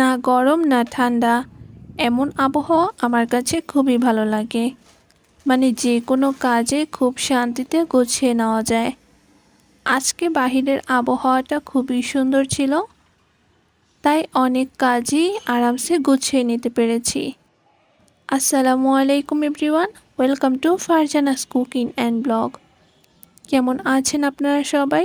না গরম না ঠান্ডা, এমন আবহাওয়া আমার কাছে খুবই ভালো লাগে। মানে যে কোনো কাজে খুব শান্তিতে গুছিয়ে নেওয়া যায়। আজকে বাহিরের আবহাওয়াটা খুবই সুন্দর ছিল, তাই অনেক কাজই আরামসে গুছিয়ে নিতে পেরেছি। আসসালামু আলাইকুম everyone, welcome to Farzana's cooking and blog. কেমন আছেন আপনারা সবাই?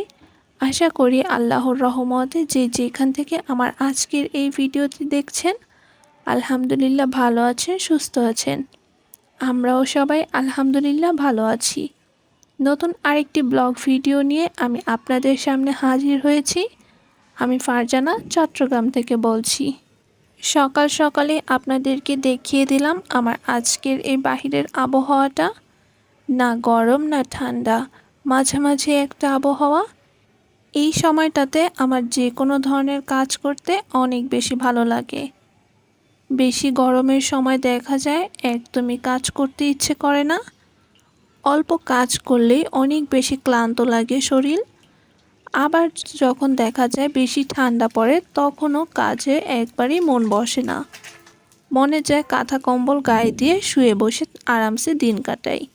আশা করি আল্লাহর রহমতে যে যেখান থেকে আমার আজকের এই ভিডিওটি দেখছেন, আলহামদুলিল্লাহ ভালো আছেন, সুস্থ আছেন। আমরাও সবাই আলহামদুলিল্লাহ ভালো আছি। নতুন আরেকটি ব্লগ ভিডিও নিয়ে আমি আপনাদের সামনে হাজির হয়েছি। আমি ফারজানা চট্টগ্রাম থেকে বলছি। সকাল সকালে আপনাদেরকে দেখিয়ে দিলাম আমার আজকের এই বাহিরের আবহাওয়াটা। না গরম, না ঠান্ডা। মাঝামাঝি একটা আবহাওয়া এই সময়টাতে আমার যে কোনো ধরনের কাজ করতে অনেক বেশি ভালো লাগে। বেশি গরমের সময় দেখা যায় একদমই কাজ করতে ইচ্ছে করে না। অল্প কাজ করলেই অনেক বেশি ক্লান্ত লাগে শরীর। আবার যখন দেখা যায় বেশি ঠান্ডা পড়ে তখনও কাজে একবারই মন বসে না। মনে যায় কাঁথা কম্বল গায়ে দিয়ে শুয়ে বসে আরামসে দিন কাটাই।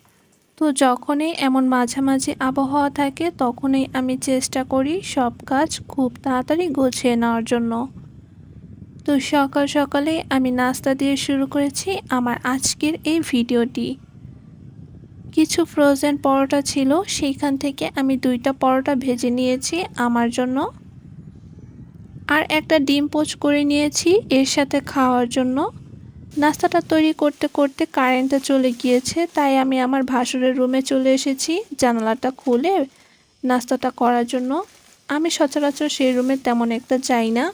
তো যখনই এমন মাঝামাঝি আবহাওয়া থাকে, তখনই আমি চেষ্টা করি সব কাজ খুব তাড়াতাড়ি গুছিয়ে নেওয়ার জন্য। তো সকাল সকালে আমি নাস্তা দিয়ে শুরু করেছি আমার আজকের এই ভিডিওটি। কিছু ফ্রোজেন পরোটা ছিল, সেইখান থেকে আমি দুইটা পরোটা ভেজে নিয়েছি আমার জন্য। আর একটা ডিম পোচ করে নিয়েছি এর সাথে খাওয়ার জন্য। নাস্তাটা তৈরি করতে করতে কারেন্টটা চলে গিয়েছে, তাই আমি আমার ভাসুরের রুমে চলে এসেছি জানালাটা খুলে নাস্তাটা করার জন্য। আমি সচরাচর সেই রুমে তেমন একটা যাই না।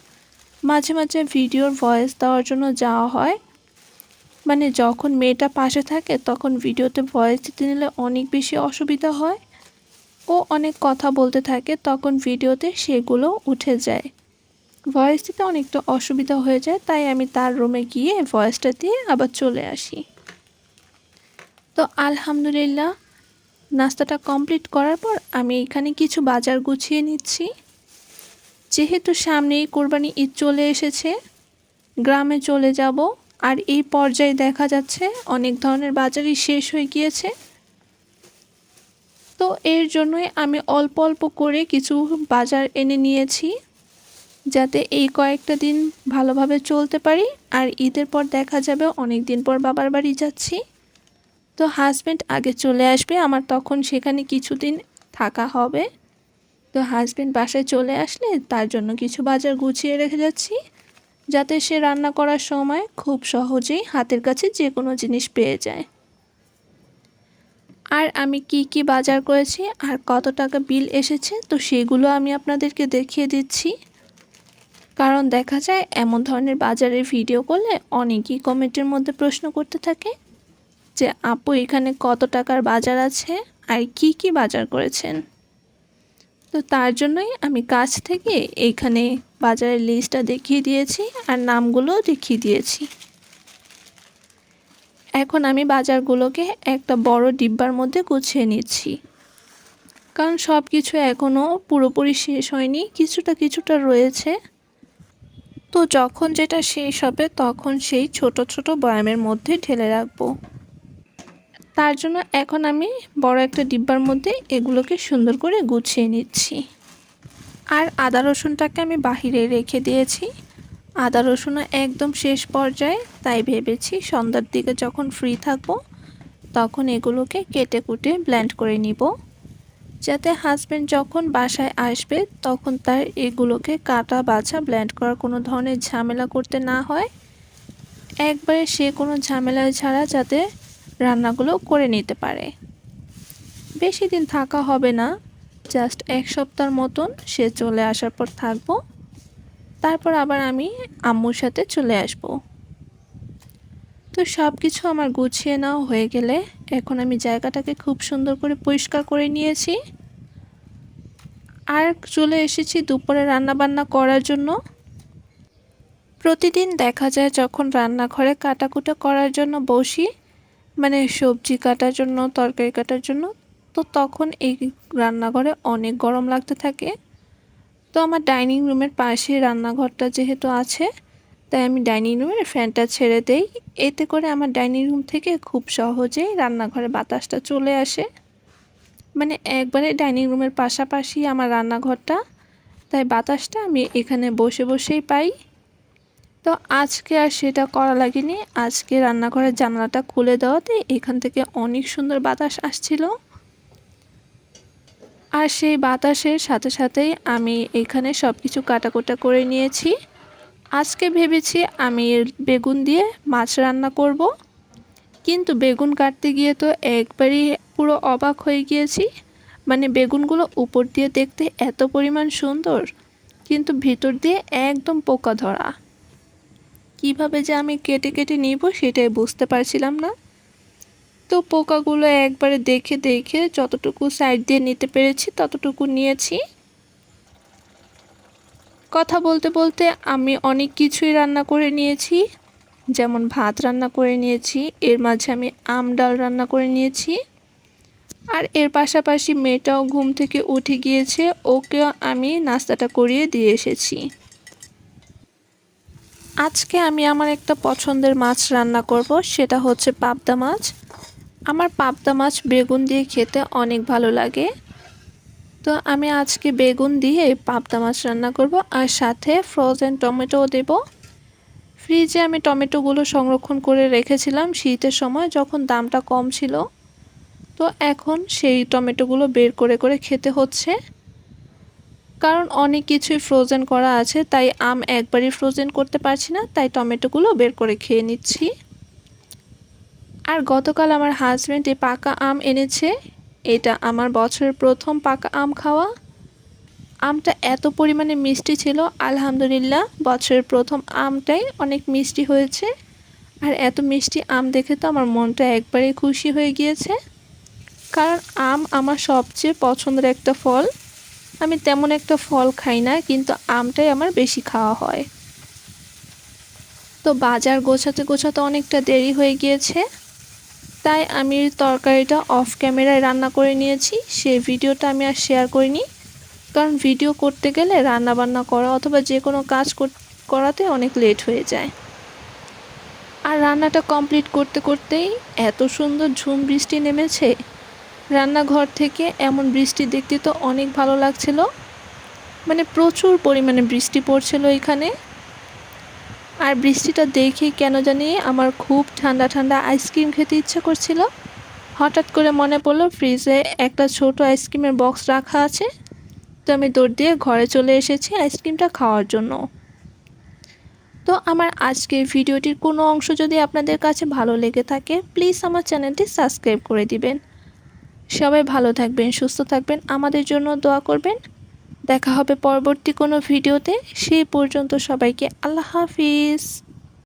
মাঝে মাঝে ভিডিওর ভয়েস দেওয়ার জন্য যাওয়া হয়। মানে যখন মেয়েটা পাশে থাকে তখন ভিডিওতে ভয়েস দিতে নিলে অনেক বেশি অসুবিধা হয়। ও অনেক কথা বলতে থাকে, তখন ভিডিওতে সেগুলো উঠে যায়। ভয়েস দিতে অনেকটা অসুবিধা হয়ে যায়, তাই আমি তার রুমে গিয়ে ভয়েসটা দিয়ে আবার চলে আসি। তো আলহামদুলিল্লাহ, নাস্তাটা কমপ্লিট করার পর আমি এখানে কিছু বাজার গুছিয়ে নিচ্ছি। যেহেতু সামনেই কোরবানি ঈদ চলে এসেছে, গ্রামে চলে যাব, আর এই পর্যায়ে দেখা যাচ্ছে অনেক ধরনের বাজারই শেষ হয়ে গিয়েছে। তো এর জন্যই আমি অল্প অল্প করে কিছু বাজার এনে নিয়েছি। যাতে এই কয়েকটা দিন ভালোভাবে চলতে পারি। আর ঈদের পর দেখা যাবে অনেক দিন পর বাবার বাড়ি যাচ্ছি। তো হাজব্যান্ড আগে চলে আসবে, আমার তখন সেখানে কিছুদিন থাকা হবে। তো হাজব্যান্ড বাসায় চলে আসলে তার জন্য কিছু বাজার গুছিয়ে রেখে যাচ্ছি। যাতে সে রান্না করার সময় খুব সহজেই হাতের কাছে যে কোনো জিনিস পেয়ে যায়। আর আমি কি কি বাজার করেছি আর কত টাকা বিল এসেছে, তো সেগুলো আমি আপনাদেরকে দেখিয়ে দিচ্ছি। কারণ দেখা যায় এমন ধরনের বাজারের ভিডিও করলে অনেকেই কমেন্টের মধ্যে প্রশ্ন করতে থাকে যে, আপু, এখানে কত টাকার বাজার আছে? আর কি কি বাজার করেছেন? তো তার জন্যই আমি কাছ থেকে এইখানে বাজারের লিস্টটা দেখিয়ে দিয়েছি আর নামগুলোও দেখিয়ে দিয়েছি। এখন আমি বাজারগুলোকে একটা বড় ডিব্বার মধ্যে গুছিয়ে নিচ্ছি। কারণ সব কিছু এখনও পুরোপুরি শেষ হয়নি, কিছুটা কিছুটা রয়েছে। তো যখন যেটা শেষ হবে, তখন সেই ছোট ছোট বয়ামের মধ্যে ঢেলে রাখব। তার জন্য এখন আমি বড় একটা ডিব্বার মধ্যে এগুলোকে সুন্দর করে গুছিয়ে নিচ্ছি। আর আদা রসুনটাকে আমি বাহিরে রেখে দিয়েছি। আদা রসুনও একদম শেষ পর্যায়ে, তাই ভেবেছি সন্ধ্যার দিকে যখন ফ্রি থাকব, তখন এগুলোকে কেটে কুটে ব্ল্যান্ড করে নিব। যাতে হাজব্যান্ড যখন বাসায় আসবে, তখন তার এগুলোকে কাটা বাছা ব্ল্যান্ড করার কোনো ধরনের ঝামেলা করতে না হয়। একবারে সে কোনো ঝামেলা ছাড়া যাতে রান্নাগুলো করে নিতে পারে। বেশি দিন থাকা হবে না জাস্ট এক সপ্তাহের মতন সে চলে আসার পর থাকব। তারপর আবার আমি আম্মুর সাথে চলে আসব। তো সব কিছু আমার গুছিয়ে নেওয়া হয়ে গেলে এখন আমি জায়গাটাকে খুব সুন্দর করে পরিষ্কার করে নিয়েছি। আর চলে এসেছি দুপুরে রান্না বান্না করার জন্য। প্রতিদিন দেখা যায় যখন রান্নাঘরে কাটাকুটা করার জন্য বসি মানে সবজি কাটার জন্য, তরকারি কাটার জন্য, তো তখন এই রান্নাঘরে অনেক গরম লাগতে থাকে। তো আমার ডাইনিং রুমের পাশে রান্নাঘরটা যেহেতু আছে তাই আমি ডাইনিং রুমের ফ্যানটা ছেড়ে দেই। এতে করে আমার ডাইনিং রুম থেকে খুব সহজেই রান্নাঘরে বাতাসটা চলে আসে। মানে একবারে ডাইনিং রুমের পাশাপাশি আমার রান্নাঘরটা, তাই বাতাসটা আমি এখানে বসে বসেই পাই। তো আজকে আর সেটা করা লাগেনি। আজকে রান্নাঘরের জানালাটা খুলে দেওয়াতে এখান থেকে অনেক সুন্দর বাতাস আসছিল। আর সেই বাতাসের সাথে সাথেই আমি এখানে সব কিছু কাটাকুটা করে নিয়েছি। আজকে ভেবেছি আমি বেগুন দিয়ে মাছ রান্না করব। কিন্তু বেগুন কাটতে গিয়ে তো একবারই পুরো অবাক হয়ে গিয়েছি। মানে বেগুনগুলো উপর দিয়ে দেখতে এত পরিমাণ সুন্দর, কিন্তু ভিতর দিয়ে একদম পোকা ধরা। কীভাবে যে আমি কেটে কেটে নিব সেটাই বুঝতে পারছিলাম না। তো পোকাগুলো একবারে দেখে দেখে যতটুকু সাইড দিয়ে নিতে পেরেছি ততটুকু নিয়েছি। কথা বলতে বলতে আমি অনেক কিছুই রান্না করে নিয়েছি। যেমন ভাত রান্না করে নিয়েছি, এর মাঝে আমি আম ডাল রান্না করে নিয়েছি। আর এর পাশাপাশি মেয়েটাও ঘুম থেকে উঠে গিয়েছে, ওকেও আমি নাস্তাটা করিয়ে দিয়ে এসেছি। আজকে আমি আমার একটা পছন্দের মাছ রান্না করব, সেটা হচ্ছে পাবদা মাছ। আমার পাবদা মাছ বেগুন দিয়ে খেতে অনেক ভালো লাগে। তো আমি আজকে বেগুন দিয়ে পাবদা মাছ রান্না করব আর সাথে ফ্রোজেন টমেটোও দেব। ফ্রিজে আমি টমেটোগুলো সংরক্ষণ করে রেখেছিলাম শীতের সময় যখন দামটা কম ছিল। তো এখন সেই টমেটোগুলো বের করে করে খেতে হচ্ছে। কারণ অনেক কিছুই ফ্রোজেন করা আছে, তাই আম একবারই ফ্রোজেন করতে পারছি না, তাই টমেটোগুলো বের করে খেয়ে নিচ্ছি। আর গতকাল আমার হাজব্যান্ড এই পাকা আম এনেছে। এটা আমার বছরের প্রথম পাকা আম খাওয়া। আমটা এত পরিমাণে মিষ্টি ছিল, আলহামদুলিল্লাহ, বছরের প্রথম আমটাই অনেক মিষ্টি হয়েছে। আর এত মিষ্টি আম দেখে তো আমার মনটা একবারে খুশি হয়ে গিয়েছে। কারণ আম আমার সবচেয়ে পছন্দের একটা ফল। আমি তেমন একটা ফল খাই না, কিন্তু আমটাই আমার বেশি খাওয়া হয়। তো বাজার গোছাতে গোছাতে অনেকটা দেরি হয়ে গিয়েছে। তাই আমি তরকারিটা অফ ক্যামেরায় রান্না করে নিয়েছি। সেই ভিডিওটা আমি আর শেয়ার করিনি। কারণ ভিডিও করতে গেলে রান্না বান্না করা অথবা যে কোনো কাজ করাতে অনেক লেট হয়ে যায়। আর রান্নাটা কমপ্লিট করতে করতেই এত সুন্দর ঝুম বৃষ্টি নেমেছে। রান্নাঘর থেকে এমন বৃষ্টি দেখতে তো অনেক ভালো লাগছিল। মানে প্রচুর পরিমাণে বৃষ্টি পড়ছিল এখানে। আর বৃষ্টিটা দেখে কেন জানি আমার খুব ঠান্ডা ঠান্ডা আইসক্রিম খেতে ইচ্ছা করছিল। হঠাৎ করে মনে পড়ল ফ্রিজে একটা ছোট আইসক্রিমের বক্স রাখা আছে। তো আমি দৌড় দিয়ে ঘরে চলে এসেছি আইসক্রিমটা খাওয়ার জন্য। তো আমার আজকের ভিডিওটির কোনো অংশ যদি আপনাদের কাছে ভালো লেগে থাকে প্লিজ আমার চ্যানেলটি সাবস্ক্রাইব করে দিবেন। সবাই ভালো থাকবেন, সুস্থ থাকবেন, আমাদের জন্য দোয়া করবেন। দেখা হবে পরবর্তী কোনো ভিডিওতে সেই পর্যন্ত সবাইকে আল্লাহ হাফিজ।